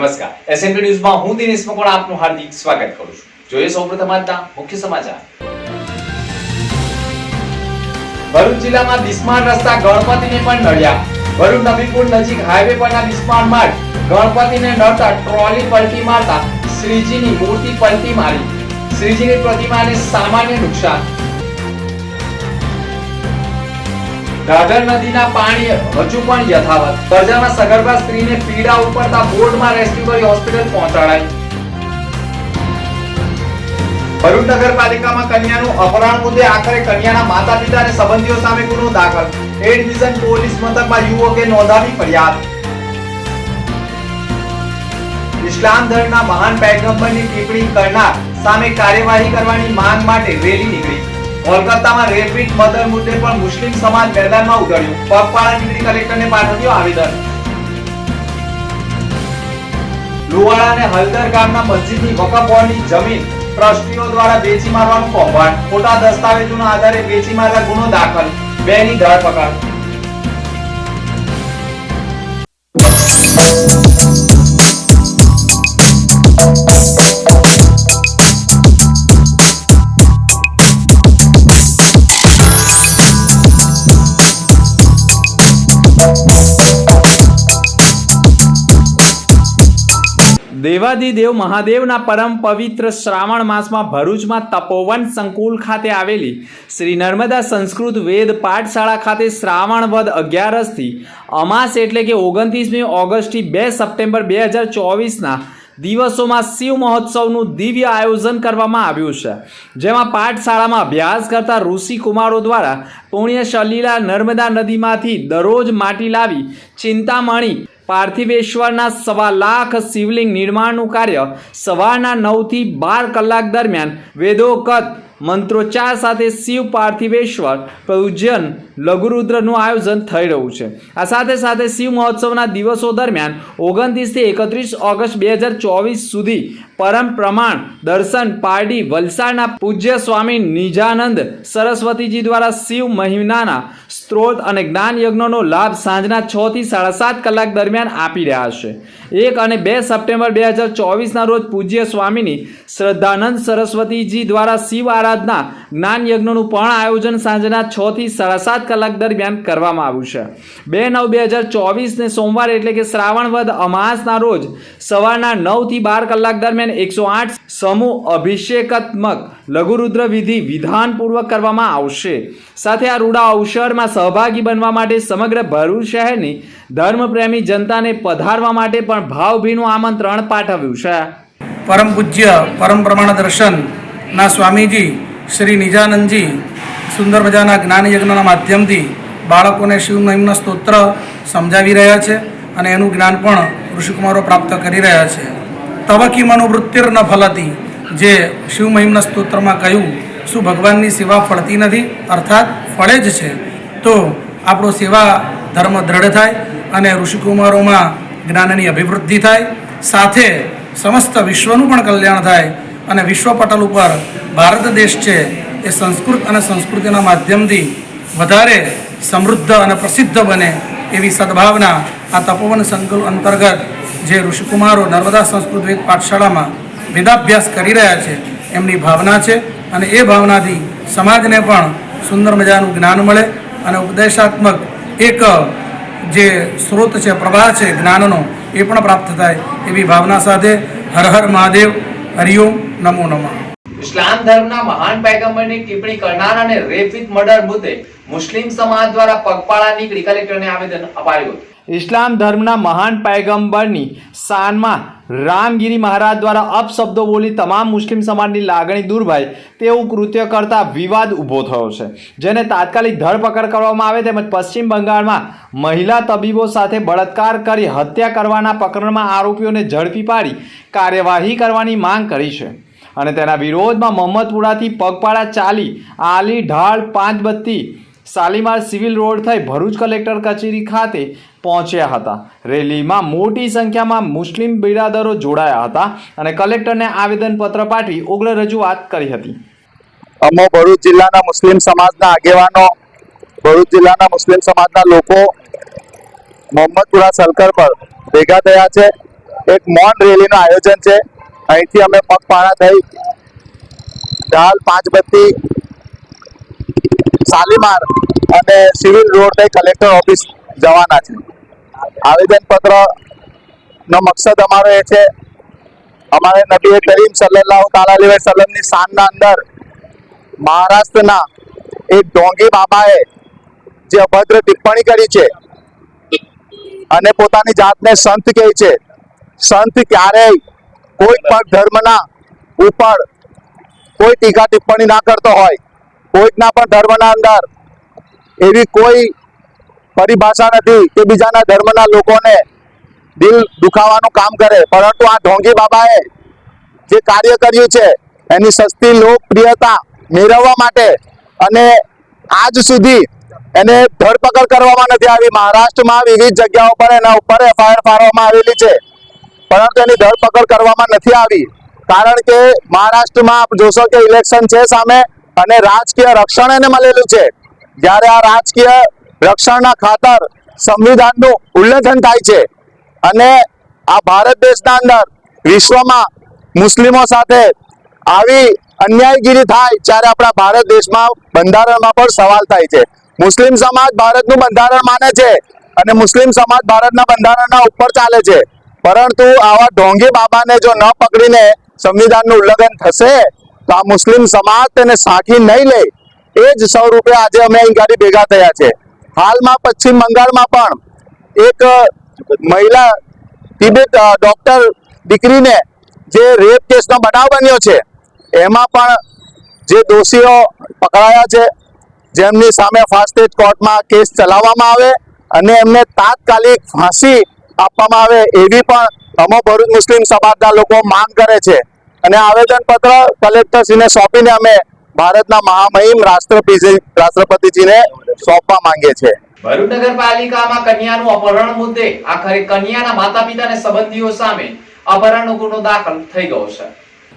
નમસ્કાર. એસએમપી ન્યૂઝમાં હું દિનેશ મકોડા આપનું હાર્દિક સ્વાગત કરું છું. જોઈએ સૌપ્રથમ આજના મુખ્ય સમાચાર. ભરૂચ જિલ્લામાં બિસ્માર રસ્તા ગણપતિને પણ નડ્યા. ભરૂચ નબીપુર નજીક હાઈવે પરના બિસ્માર માર્ગ ગણપતિને નડતા ટ્રોલી પલટી મારતા શ્રીજીની મૂર્તિ પલટી મારી. શ્રીજીની પ્રતિમાને સામાન્ય નુકસાન. ઘાઘર નદીના પાણી હજુ પણ યથાવત. પ્રજાના સગર્ભા સ્ત્રીને પીડા ઉપડતા બોર્ડમાં રેસ્ક્યુ કરી હોસ્પિટલ પહોંચાડાઈ ભરૂચ નગરપાલિકામાં કન્યાનું અપહરણ મુદ્દે આખરે કન્યાના માતા પિતા અને સંબંધીઓ સામે ગુનો દાખલ. એ ડિવિઝન પોલીસ મથકમાં યુવકે નોંધાવી ફરિયાદ. ઇસ્લામ ધર્મના મહાન પૈગંબરની ટિપ્પણી કરનાર સામે કાર્યવાહી કરવાની માંગ માટે રેલી નીકળી. કોલકાતામાં રેપિડ મર્ડર મુદ્દે પણ મુસ્લિમ સમાજ મેદાનમાં ઉતર્યું. પગપાળા નીકળી કલેક્ટરને પાઠવ્યું આવેદન. લુવાડા અને હલદર ગામના મસ્જિદની વકફ બોર્ડની જમીન ટ્રસ્ટીઓ દ્વારા વેચી મારવાનું કૌભાંડ. ખોટા દસ્તાવેજોના આધારે વેચી મારવા ગુનો દાખલ. બેની ધરપકડ. દેવાદિદેવ મહાદેવના પરમ પવિત્ર શ્રાવણ માસમાં ભરૂચમાં તપોવન સંકુલ ખાતે આવેલી શ્રી નર્મદા સંસ્કૃત વેદ પાઠશાળા ખાતે શ્રાવણ વદ અગિયારસથી અમાસ એટલે કે ઓગણત્રીસમી ઓગસ્ટથી બે સપ્ટેમ્બર બે હજાર ચોવીસના દિવસોમાં શિવ મહોત્સવનું દિવ્ય આયોજન કરવામાં આવ્યું છે. જેમાં પાઠશાળામાં અભ્યાસ કરતા ઋષિ કુમારો દ્વારા પુણ્ય સલીલા નર્મદા નદીમાંથી દરરોજ માટી લાવી ચિંતામણી પાર્થિવેશ્વરના સવા લાખ શિવલિંગ નિર્માણનું કાર્ય સવારના નવથી બાર કલાક દરમિયાન વેદોકત મંત્રોચ્ચાર સાથે શિવ, પાર્થિવેશ્વર પૂજન લઘુરુદ્રનું આયોજન થઈ રહ્યું છે. આ સાથે સાથે શિવ મહોત્સવના દિવસો દરમિયાન ઓગણત્રીસથી એકત્રીસ ઓગસ્ટ બે હજાર ચોવીસ સુધી પરમ પ્રમાણ દર્શન પારડી વલસાડના પૂજ્ય સ્વામી નિજાનંદ સરસ્વતીજી દ્વારા શિવ મહિનાના સ્ત્રોત અને જ્ઞાન યજ્ઞનો લાભ સાંજના છ થી સાડા સાત કલાક દરમિયાન આપી રહ્યા છે. એક અને બે સપ્ટેમ્બર બે હજાર ચોવીસના રોજ પૂજ્ય સ્વામીની શ્રદ્ધાનંદ સરસ્વતીજી દ્વારા શિવ આરાધના જ્ઞાન યજ્ઞનું પણ આયોજન સાંજના છ થી સાડા સાત કલાક દરમિયાન કરવામાં આવ્યું છે. બે નવ બે હજાર ચોવીસને સોમવાર એટલે કે શ્રાવણ વદ અમાસના રોજ સવારના નવથી બાર કલાક દરમિયાન એકસો આઠ સમૂહ અભિષેકાત્મક લઘુરુદ્ર વિધિ વિધાનપૂર્વક કરવામાં આવશે. સાથે આ રૂડા અવસરમાં સહભાગી બનવા માટે સમગ્ર ભરૂચ શહેરની ધર્મપ્રેમી જનતાને પધારવા માટે પણ ભાવભીનું આમંત્રણ પાઠવ્યું છે. પરમ પૂજ્ય, પરમ પ્રમાણ દર્શનના સ્વામીજી, શ્રી નિજાનંદજી, સુંદર મજાના જ્ઞાનયજ્ઞના માધ્યમથી બાળકોને શિવ મહિમના સ્તોત્ર સમજાવી રહ્યા છે અને એનું જ્ઞાન પણ ઋષિકુમારો પ્રાપ્ત કરી રહ્યા છે. તવકી મનોવૃત્તિર ન ફલતી, જે શિવ મહિમના સ્તોત્રમાં કહ્યું, શું ભગવાનની સેવા ફળતી નથી, અર્થાત ફળે જ છે. તો આપણો સેવા ધર્મ દ્રઢ થાય અને ઋષિકુમારોમાં જ્ઞાનની અભિવૃદ્ધિ થાય, સાથે સમસ્ત વિશ્વનું પણ કલ્યાણ થાય અને વિશ્વ પટલ ઉપર ભારત દેશ છે, એ સંસ્કૃત અને સંસ્કૃતિના માધ્યમથી વધારે સમૃદ્ધ અને પ્રસિદ્ધ બને એવી સદભાવના આ તપોવન સંકુલ અંતર્ગત જે ઋષિકુમારો નર્મદા સંસ્કૃત વેદ પાઠશાળામાં વેદાભ્યાસ કરી રહ્યા છે, એમની ભાવના છે અને એ ભાવનાથી સમાજને પણ સુંદર મજાનું જ્ઞાન મળે અને ઉપદેશાત્મક એક જે સ્ત્રોત છે, પ્રવાહ છે જ્ઞાનનો એ પણ પ્રાપ્ત થાય એવી ભાવના સાથે હર હર મહાદેવ હરિઓમ નમો નમઃ. ઇસ્લામ ધર્મના મહાન પેગમ્બરની ટિપ્પણી કરનાર અને રેપ મર્ડર મુદ્દે મુસ્લિમ સમાજ દ્વારા પગપાળા નીકળી કલેક્ટરને આવેદન અપાયું હતું. ઇસ્લામ ધર્મના મહાન પૈગંબરની શાનમાં રામગીરી મહારાજ દ્વારા અપશબ્દો બોલી તમામ મુસ્લિમ સમાજની લાગણી દૂર ભાઈ તેવું કૃત્ય કરતા વિવાદ ઊભો થયો છે. જેને તાત્કાલિક ધરપકડ કરવામાં આવે તેમજ પશ્ચિમ બંગાળમાં મહિલા તબીબો સાથે બળાત્કાર કરી હત્યા કરવાના પ્રકરણમાં આરોપીઓને ઝડપી પાડી કાર્યવાહી કરવાની માંગ કરી છે. અને તેના વિરોધમાં મોહમ્મદપુરાથી પગપાળા ચાલી, આલી ઢાળ પાંચ બત્તી શાલીમાર સિવિલ રોડ થઈ ભરૂચ કલેક્ટર કચેરી ખાતે પહોંચ્યા હતા. રેલીમાં મોટી સંખ્યામાં મુસ્લિમ બિરાદરો જોડાયા હતા અને કલેક્ટરને આવેદનપત્ર પાઠવી ઉગ્ર રજૂઆત કરી હતી. અમો ભરૂચ જિલ્લાના મુસ્લિમ સમાજના આગેવાનો, ભરૂચ જિલ્લાના મુસ્લિમ સમાજના લોકો મોહમ્મદપુરા સર્કલ પર ભેગા થયા છે. એક મૌન રેલીનું આયોજન છે. અહીંથી અમે પગપાળા થઈ. ઢાલ, પાંચબત્તી શાલીમાર અને સિવિલ રોડ થઈ કલેક્ટર ઓફિસ જવાના છે. આવેદન પત્ર નો મકસદ અમારો એ છે, અમારે નબી કરીમ સલ્લાહ તાલાલી વસલ્લમની શાનના અંદર મહારાષ્ટ્રના એક ડોંગી બાબાએ જે અભદ્ર ટિપ્પણી કરી છે અને પોતાની જાતને સંત કહે છે, સંત ક્યારેય કોઈ પણ ધર્મના ઉપર કોઈ ટીકા ટિપ્પણી ના કરતો હોય, કોઈકના પણ ધર્મના અંદર એવી કોઈ પરિભાષા નથી કે બીજાના ધર્મના લોકોને દિલ દુખાવાનું કામ કરે. પરંતુ આ ઢોંગી બાબાએ જે કાર્ય કર્યું છે, એની સસ્તી લોકપ્રિયતા મેળવવા માટે અને આજ સુધી એને ધરપકડ કરવામાં નથી આવી. મહારાષ્ટ્રમાં વિવિધ જગ્યાઓ પર એના ઉપર એફઆઈઆર ફાળવવામાં આવેલી છે. પરંતુ એની ધરપકડ કરવામાં નથી આવી. કારણ કે મહારાષ્ટ્રમાં આપ જોશો કે ઇલેક્શન છે સામે અને રાજકીય રક્ષણ એને મળેલું છે. જ્યારે આ રાજકીય રક્ષણના ખાતર સંવિધાનનું ઉલ્લંઘન થાય છે અને આ ભારત દેશના અંદર વિશ્વમાં મુસ્લિમો સાથે આવી અન્યાયગીરી થાય ત્યારે આપણા ભારત દેશમાં બંધારણમાં પણ સવાલ થાય છે. મુસ્લિમ સમાજ ભારતનું બંધારણ માને છે અને મુસ્લિમ સમાજ ભારતના બંધારણના ઉપર ચાલે છે. પરંતુ આવા ઢોંગી બાબાને જો ન પકડીને સંવિધાનનું ઉલ્લંઘન થશે, તો આ મુસ્લિમ સમાજ તેને સાખી નહીં લે. એ જ સ્વરૂપે આજે અમે અહીં ભેગા થયા છે. હાલમાં પશ્ચિમ બંગાળમાં પણ એક મહિલા તિબેટ ડોક્ટર દીકરીને જે રેપ કેસનો બનાવ બન્યો છે, એમાં પણ જે દોષીઓ પકડાયા છે, જેમની સામે ફાસ્ટ કોર્ટમાં કેસ ચલાવવામાં આવે અને એમને તાત્કાલિક ફાંસી આપવામાં આવે એવી પણ અમો ભરૂચ મુસ્લિમ સમાજના લોકો માંગ કરે છે. અને આવેદન પત્ર કલેક્ટરશ્રીને સોંપીને અમે ભારતના મહામહિમ રાષ્ટ્રપતિ રાષ્ટ્રપતિજીને સોંપવા માંગીએ છીએ. ભરૂચ નગરપાલિકામાં કન્યાનું અપહરણ મુદ્દે આખરે કન્યાના માતા પિતા અને સંબંધીઓ સામે અપહરણનો ગુનો દાખલ થઈ ગયો છે.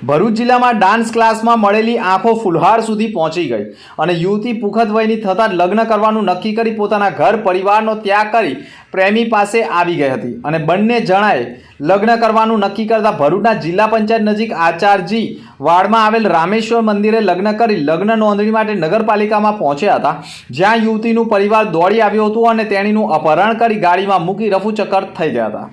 ભરૂચ જિલ્લામાં ડાન્સ ક્લાસમાં મળેલી આંખો ફુલહાર સુધી પહોંચી ગઈ અને યુવતી પુખત વયની થતાં લગ્ન કરવાનું નક્કી કરી પોતાના ઘર પરિવારનો ત્યાગ કરી પ્રેમી પાસે આવી ગઈ હતી. અને બંને જણાએ લગ્ન કરવાનું નક્કી કરતા ભરૂચના જિલ્લા પંચાયત નજીક આચારજી વાડમાં આવેલ રામેશ્વર મંદિરે લગ્ન કરી લગ્ન નોંધણી માટે નગરપાલિકામાં પહોંચ્યા હતા. જ્યાં યુવતીનું પરિવાર દોડી આવ્યું હતું અને તેણીનું અપહરણ કરી ગાડીમાં મૂકી રફુચક્કર થઈ ગયા હતા.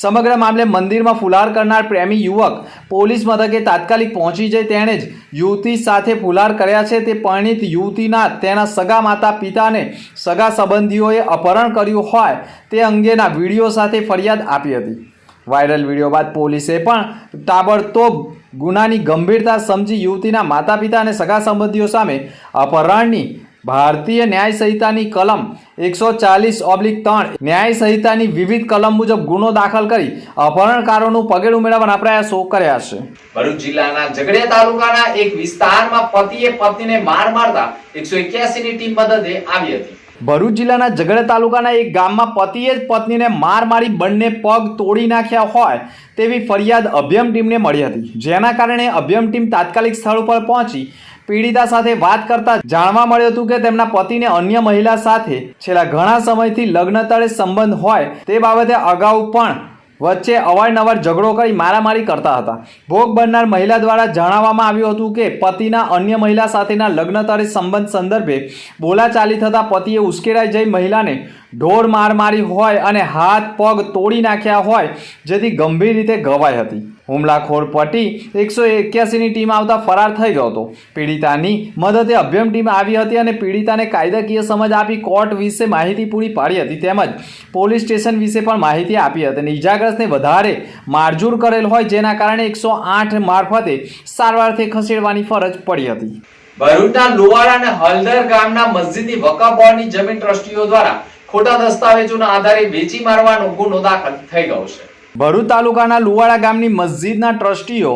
સમગ્ર મામલે મંદિરમાં ફુલાર કરનાર પ્રેમી યુવક પોલીસ મથકે તાત્કાલિક પહોંચી જઈ તેણે જ યુવતી સાથે ફુલાર કર્યા છે. તે પરિણીત યુવતીના તેના સગા માતા પિતાને સગા સંબંધીઓએ અપહરણ કર્યું હોય તે અંગેના વીડિયો સાથે ફરિયાદ આપી હતી. વાયરલ વીડિયો બાદ પોલીસે પણ તાબડતોબ ગુનાની ગંભીરતા સમજી યુવતીના માતા પિતા અને સગા સંબંધીઓ સામે અપહરણની ભારતીય ન્યાય સંહિતાની કલમ એકસો ચાલીસ ઓબ્લિક ત્રણ ન્યાય સંહિતાની વિવિધ કલમ મુજબ ગુનો દાખલ કરી અપહરણકારોનું પગેડું ઉમેરવાના પ્રયાસો કર્યા છે. ભરૂચ જિલ્લાના ઝઘડિયા તાલુકાના એક વિસ્તારમાં પતિએ પત્નીને માર મારતા એકસો ની ટીમ મદદે આવી હતી. ભરૂચ જિલ્લાના ઝઘડા તાલુકાના એક ગામમાં પતિએ જ પત્નીને માર મારી બંને પગ તોડી નાખ્યા હોય તેવી ફરિયાદ અભ્યમ ટીમને મળી હતી. જેના કારણે અભ્યમ ટીમ તાત્કાલિક સ્થળ ઉપર પહોંચી પીડિતા સાથે વાત કરતા જાણવા મળ્યું હતું કે તેમના પતિને અન્ય મહિલા સાથે છેલ્લા ઘણા સમયથી લગ્ન તળે સંબંધ હોય તે બાબતે અગાઉ પણ વચ્ચે અવારનવાર ઝઘડો કરી મારામારી કરતા હતા. ભોગ બનનાર મહિલા દ્વારા જણાવવામાં આવ્યું હતું કે પતિના અન્ય મહિલા સાથેના લગ્ન તળે સંબંધ સંદર્ભે બોલાચાલી થતા પતિએ ઉશ્કેરાઈ જઈ મહિલાને ઢોર માર મારી હોય અને હાથ, પગ તોડી નાખ્યા હોય, જેથી ગંભીર રીતે ઘવાઈ હતી. હુમલાખોર પટી એકસો એક્યાસીની ટીમ આવતા ફરાર થઈ ગયો હતો. પીડિતાની મદદે અભ્યમ ટીમ આવી હતી અને પીડિતાને કાયદાકીય સમજ આપી કોર્ટ વિશે માહિતી પૂરી પાડી હતી. તેમજ પોલીસ સ્ટેશન વિશે પણ માહિતી આપી હતી અને ઇજાગ્રસ્તને વધારે મારઝૂર કરેલ હોય જેના કારણે એકસો આઠ મારફતે સારવારથી ખસેડવાની ફરજ પડી હતી. ભરૂચના લુવાડા અને હલદર ગામના મસ્જિદની વકફ બોર્ડની જમીન ટ્રસ્ટીઓ દ્વારા ખોટા દસ્તાવેજોના આધારે વેચી મારવાનો ગુનો દાખલ થઈ ગયો છે. ભરૂચ તાલુકાના લુવાડા ગામની મસ્જિદના ટ્રસ્ટીઓ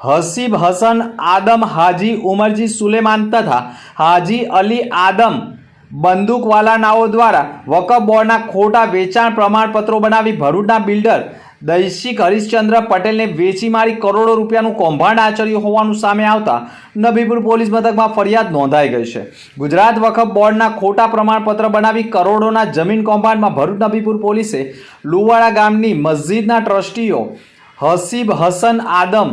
હસીબ હસન આદમ, હાજી ઉમરજી સુલેમાન તથા હાજી અલી આદમ બંદૂકવાલાનાઓ દ્વારા વકફ બોર્ડના ખોટા વેચાણ પ્રમાણપત્રો બનાવી ભરૂચના બિલ્ડર દૈશિક હરિશ્ચંદ્ર પટેલને વેચી મારી કરોડો રૂપિયાનું કૌભાંડ આચર્યું હોવાનું સામે આવતા નબીપુર પોલીસ મથકમાં ફરિયાદ નોંધાઈ ગઈ છે. ગુજરાત વખફ બોર્ડના ખોટા પ્રમાણપત્ર બનાવી કરોડોના જમીન કૌભાંડમાં ભરૂચ નબીપુર પોલીસે લુવાડા ગામની મસ્જિદના ટ્રસ્ટીઓ હસીબ હસન આદમ,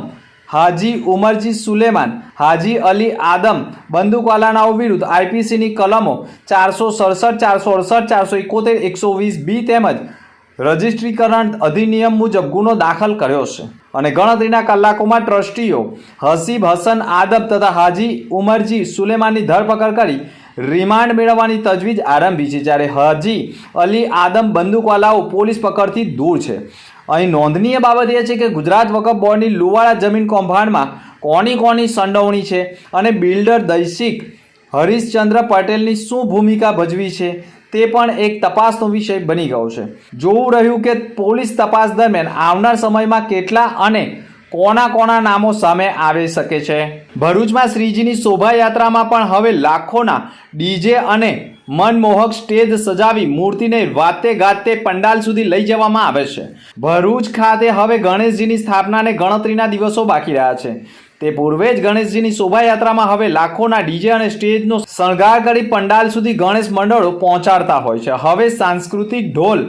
હાજી ઉમરજી સુલેમાન, હાજી અલી આદમ બંદૂકવાલાનાઓ વિરુદ્ધ આઈપીસીની કલમો ચારસો સડસઠ, ચારસો અડસઠ, ચારસો એકોતેર, એકસો વીસ બી તેમજ રજિસ્ટ્રીકરણ અધિનિયમ મુજબ ગુનો દાખલ કર્યો છે. અને ગણતરીના કલાકોમાં ટ્રસ્ટીઓ હસીબ હસન, આદબ તથા હાજી ઉમરજી સુલેમાનની ધરપકડ કરી રિમાન્ડ મેળવવાની તજવીજ આરંભી છે. જ્યારે હાજી અલી આદમ બંદૂકવાલાઓ પોલીસ પકડથી દૂર છે. અહીં નોંધનીય બાબત એ છે કે ગુજરાત વકફ બોર્ડની લુવાડા જમીન કૌભાંડમાં કોની કોની સંડોવણી છે અને બિલ્ડર દૈશિક હરીશચંદ્ર પટેલની શું ભૂમિકા ભજવી છે? તે પણ એક તપાસનો વિષય બની ગયો છે. જોવું રહ્યું કે પોલીસ તપાસ દરમિયાન આવનાર સમયમાં કેટલા અને કોના કોના નામો સામે આવી શકે છે. ભરૂચમાં શ્રીજીની શોભાયાત્રામાં પણ હવે લાખોના ડીજે અને મનમોહક સ્ટેજ સજાવી મૂર્તિને વાતે ગાતે પંડાલ સુધી લઈ જવામાં આવે છે. ભરૂચ ખાતે હવે ગણેશજીની સ્થાપનાને ગણતરીના દિવસો બાકી રહ્યા છે. તે પૂર્વે જ ગણેશજીની શોભાયાત્રામાં હવે લાખોના ડીજે અને સ્ટેજનો શણગાર કરી પંડાલ સુધી ગણેશ મંડળો પહોંચાડતા હોય છે. હવે સાંસ્કૃતિક ઢોલ,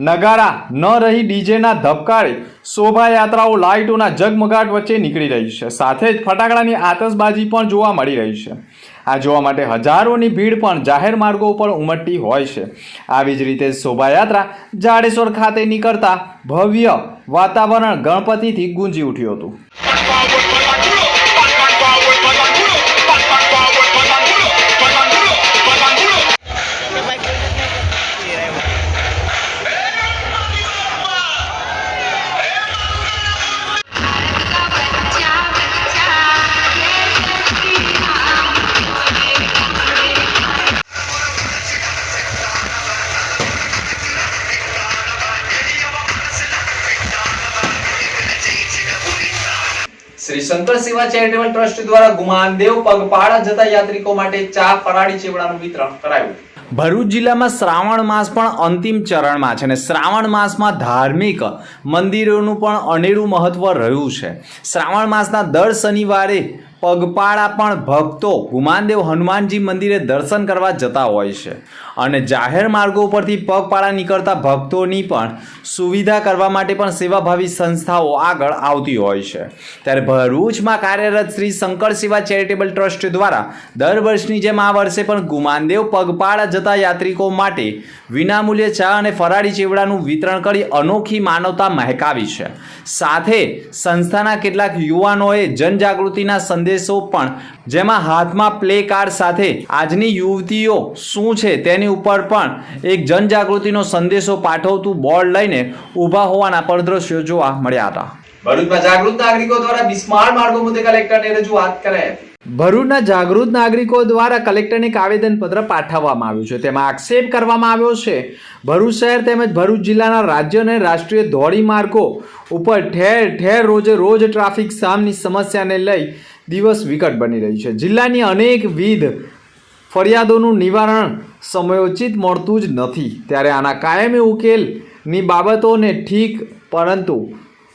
નગારા, ન રહી ડીજેના ધબકારે શોભાયાત્રાઓ લાઇટોના જગમગાટ વચ્ચે નીકળી રહી છે. સાથે જ ફટાકડાની આતશબાજી પણ જોવા મળી રહી છે. આ જોવા માટે હજારોની ભીડ પણ જાહેર માર્ગો ઉપર ઉમટતી હોય છે. આવી જ રીતે શોભાયાત્રા જાડેશ્વર ખાતે નીકળતા ભવ્ય વાતાવરણ ગણપતિથી ગુંજી ઉઠ્યું હતું. શ્રી શંકર સેવા ચેરિટેબલ ટ્રસ્ટ દ્વારા ગુમાનદેવ પગપાળા જતા યાત્રિકો માટે ચા ફરાળી ચેવડાનું વિતરણ કરાયું. ભરૂચ જિલ્લામાં શ્રાવણ માસ પણ અંતિમ ચરણમાં છે અને શ્રાવણ માસમાં ધાર્મિક મંદિરોનું પણ અનેરું મહત્વ રહ્યું છે. શ્રાવણ માસના દર શનિવારે પગપાળા પણ ભક્તો ગુમાનદેવ હનુમાનજી મંદિરે દર્શન કરવા જતા હોય છે. અને જાહેર માર્ગો ઉપરથી પગપાળા નીકળતા ભક્તોની પણ સુવિધા કરવા માટે પણ સેવાભાવી સંસ્થાઓ આગળ આવતી હોય છે. ત્યારે ભરૂચમાં કાર્યરત શ્રી શંકર સેવા ચેરિટેબલ ટ્રસ્ટ દ્વારા દર વર્ષની જેમ આ વર્ષે પણ ગુમાનદેવ પગપાળા જતા યાત્રિકો માટે વિનામૂલ્યે ચા અને ફરાળી ચેવડાનું વિતરણ કરી અનોખી માનવતા મહેકાવી છે. સાથે સંસ્થાના કેટલાક યુવાનોએ જનજાગૃતિના સંદેશો પણ જેમાં હાથમાં પ્લે કાર્ડ સાથે આજની યુવતીઓ શું છે તેની ઉપર પણ એક જનજાગૃતિનો સંદેશો પાઠવતું બોર્ડ લઈને ઊભા હોવાના પરદ્રશ્યો જોવા મળ્યા હતા. ભરૂચમાં જાગૃત નાગરિકો દ્વારા બિસ્માર માર્ગો મુદ્દે કલેક્ટરને રજૂઆત કરાઈ હતી. ભરૂચના જાગૃત નાગરિકો દ્વારા કલેક્ટરને એક આવેદનપત્ર પાઠવવામાં આવ્યું છે. તેમાં આક્ષેપ કરવામાં આવ્યો છે. ભરૂચ શહેર તેમજ ભરૂચ જિલ્લાના રાજ્ય અને રાષ્ટ્રીય ધોરી માર્ગો ઉપર ઠેર ઠેર રોજે રોજ ટ્રાફિક જામની સમસ્યાને લઈ દિવસ વિકટ બની રહી છે. જિલ્લાની અનેકવિધ ફરિયાદોનું નિવારણ સમયોચિત મળતું જ નથી. ત્યારે આના કાયમી ઉકેલની બાબતોને ઠીક, પરંતુ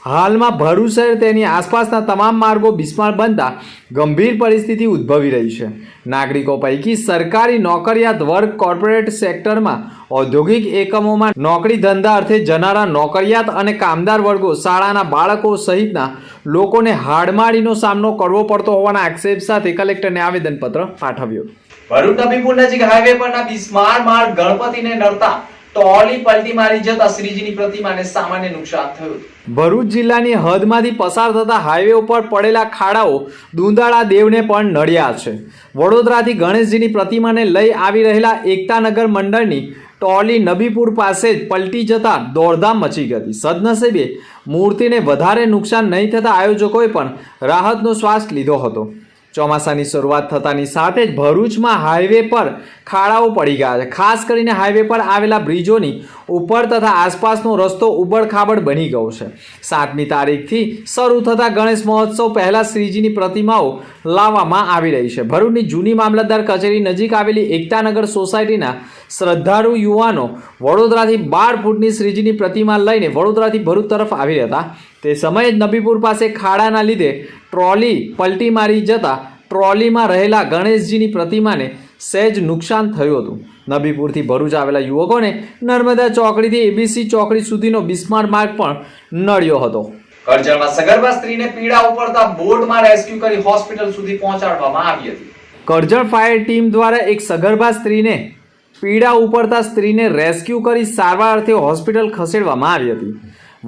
હાલમાં ભરૂચ તેની આસપાસના તમામ માર્ગો બિસ્માર બનતા ગંભીર પરિસ્થિતિ ઉદ્ભવી રહી છે. નાગરિકો પૈકી સરકારી નોકરિયાત વર્ગ કોર્પોરેટ સેક્ટરમાં ઔદ્યોગિક એકમોમાં નોકરી ધંધા અર્થે જનારા નોકરિયાત અને કામદાર વર્ગો શાળાના બાળકો સહિતના લોકોને હાડમાળીનો સામનો કરવો પડતો હોવાના આક્ષેપ સાથે કલેક્ટરને આવેદનપત્ર પાઠવ્યું. ભરૂચ નબીપુર નજીક હાઈવે પરના બિસ્માર માર્ગ ગણપતિને નડતા ટોલી પલટી મારી જતા શ્રીજીની પ્રતિમાને સામાન્ય નુકસાન થયું ભરૂચ જિલ્લાની હદમાંથી પસાર થતા હાઈવે ઉપર પડેલા ખાડાઓ દુંદાળા દેવને પણ નડ્યા છે. વડોદરાથી ગણેશજીની પ્રતિમાને લઈ આવી રહેલા એકતાનગર મંડળની ટોલી નબીપુર પાસે જ પલટી જતા દોડધામ મચી ગઈ સદનસીબે મૂર્તિને વધારે નુકસાન નહીં થતા આયોજકોએ પણ રાહતનો શ્વાસ લીધો હતો. ચોમાસાની શરૂઆત થતાની સાથે જ ભરૂચમાં હાઈવે પર ખાડાઓ પડી ગયા છે. ખાસ કરીને હાઈવે પર આવેલા બ્રિજોની ઉપર તથા આસપાસનો રસ્તો ઉબડખાબડ બની ગયો છે. સાતમી તારીખથી શરૂ થતા ગણેશ મહોત્સવ પહેલાં શ્રીજીની પ્રતિમાઓ લાવવામાં આવી રહી છે. ભરૂચની જૂની મામલતદાર કચેરી નજીક આવેલી એકતાનગર સોસાયટીના શ્રદ્ધાળુ યુવાનો વડોદરાથી બાર ફૂટની શ્રીજીની પ્રતિમા લઈને વડોદરાથી ભરૂચ તરફ આવી હતા. તે સમયે જ નબીપુર પાસે ખાડાના લીધે ટ્રોલી પલટી મારી જતા ટ્રોલીમાં રહેલા ગણેશજીની પ્રતિમાને સહેજ નુકસાન થયું હતું. નબીપુરથી ભરૂચ આવેલા યુવકોને નર્મદા ચોકડીથી એબીસી ચોકડી સુધીનો બિસ્માર માર્ગ પણ નડ્યો હતો. કરજણમાં સગર્ભા સ્ત્રીને પીડા ઉપડતા બોટમાં રેસ્ક્યુ કરી હોસ્પિટલ સુધી પહોંચાડવામાં આવી હતી. કરજણ ફાયર ટીમ દ્વારા એક સગર્ભા સ્ત્રીને પીડા ઉપડતા સ્ત્રીને રેસ્ક્યુ કરી સારવાર અર્થે હોસ્પિટલ ખસેડવામાં આવી હતી.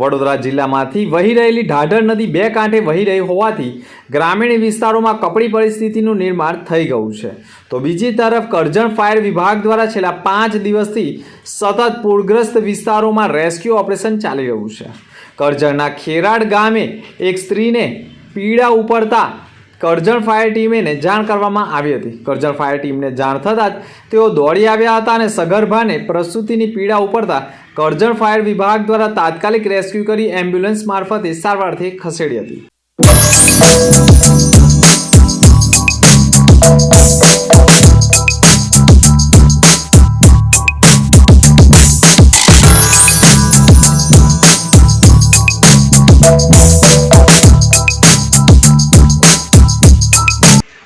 વડોદરા જિલ્લામાંથી વહી રહેલી ઢાઢર નદી બે કાંઠે વહી રહી હોવાથી ગ્રામીણ વિસ્તારોમાં કપડી પરિસ્થિતિનું નિર્માણ થઈ ગયું છે. તો બીજી તરફ કરજણ ફાયર વિભાગ દ્વારા છેલ્લા પાંચ દિવસથી સતત પૂરગ્રસ્ત વિસ્તારોમાં રેસ્ક્યુ ઓપરેશન ચાલી રહ્યું છે. કરજણના ખેરાડ ગામે એક સ્ત્રીને પીડા ઉપડતા કરજણ ફાયર ટીમેને જાણ કરવામાં આવી હતી. કરજણ ફાયર ટીમને જાણ થતાં જ તેઓ દોડી આવ્યા હતા અને સગર્ભાને પ્રસૂતિની પીડા ઉપડતા કરજણ ફાયર વિભાગ દ્વારા તાત્કાલિક રેસ્ક્યુ કરી એમ્બ્યુલન્સ મારફતે સારવારથી ખસેડી હતી.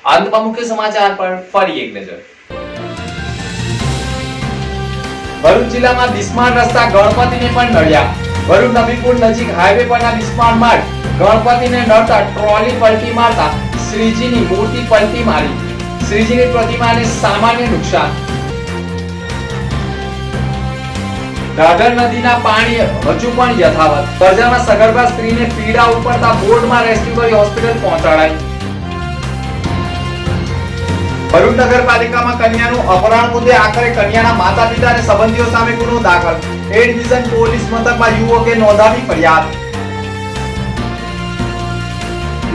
અંતમાં મુખ્ય સમાચાર પર ફરી એક નજર. ભરૂચ જિલ્લામાં બિસ્માર રસ્તા ગણપતિને પણ નડ્યા. ભરૂચ નબીપુર નજીક હાઈવે પરના બિસ્માર માર્ગ ગણપતિને નડતા ટ્રોલી પલટી મારતા શ્રીજીની મૂર્તિ પલટી મારી. શ્રીજીની પ્રતિમાને સામાન્ય નુકસાન. દાદર નદીના પાણી હજુ પણ યથાવત. પ્રજામાં સગર્ભા સ્ત્રીને પીડા ઉપડતા બોર્ડમાં રેસ્ક્યુ કરી હોસ્પિટલ પહોંચાડાઈ. ભરૂચ નગરપાલિકામાં કન્યાનું અપહરણ મુદ્દે આખરે કન્યાના માતા પિતા અને સંબંધીઓ સામે ગુનો દાખલ. એ ડિવિઝન પોલીસ મથકમાં યુવકે નોંધાવી ફરિયાદ.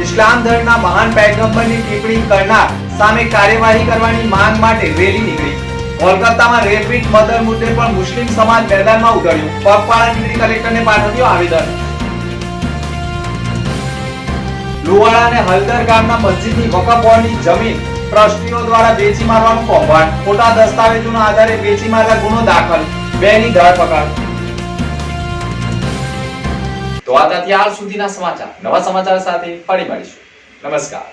ઇસ્લામ ધર્મના મહાન પૈગંબરની ટિપ્પણી કરનાર સામે કાર્યવાહી કરવાની માંગ માટે રેલી નીકળી. કોલકાતામાં રેપિડ મર્ડર મુદ્દે પણ મુસ્લિમ સમાજ મેદાનમાં ઉતર્યું. પગપાળા નીકળી કલેક્ટરને પાઠવ્યું આવેદન. લુવાડા અને હલદર ગામના મસ્જિદની વકફ બોર્ડની જમીન ટ્રસ્ટીઓ દ્વારા વેચી મારવાનું કૌભાંડ. ખોટા દસ્તાવેજોના આધારે વેચી મારવા ગુનો દાખલ. બેની ધરપકડ. તો આ ત્યાર સુધીના સમાચાર. નવા સમાચાર સાથે ફરી મળીશું. નમસ્કાર.